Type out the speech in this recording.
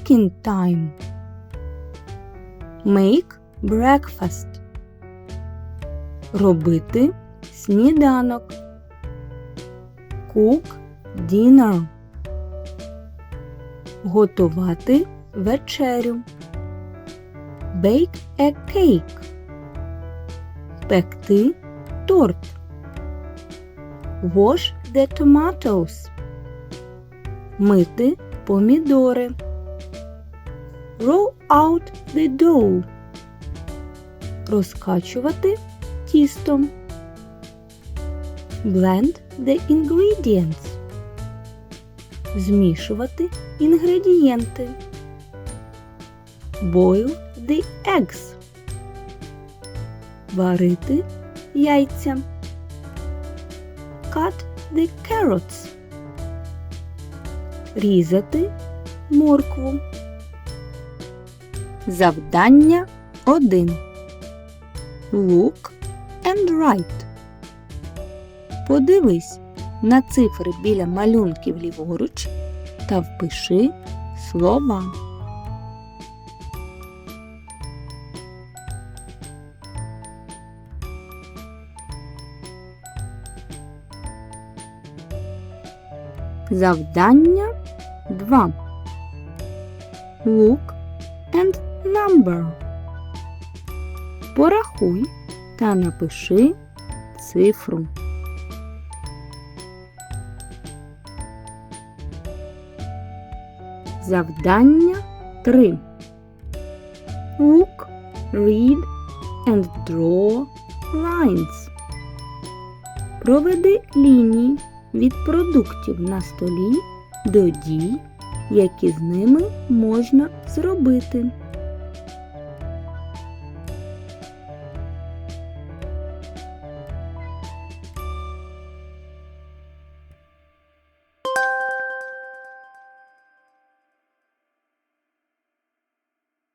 cooking time. Make breakfast. Робити сніданок. Cook dinner. Готувати вечерю. Bake a cake. Пекти торт. Wash the tomatoes. Мити помідори. Roll out the dough. Розкачувати тісто. Blend the ingredients. Змішувати інгредієнти. Boil the eggs. Варити яйця. Cut the carrots. Різати моркву. Завдання 1. Look and write. Подивись на цифри біля малюнків ліворуч та впиши слова. Завдання 2. Look and number. Порахуй та напиши цифру. Завдання 3. Look, read and draw lines. Проведи лінії від продуктів на столі до дій, які з ними можна зробити.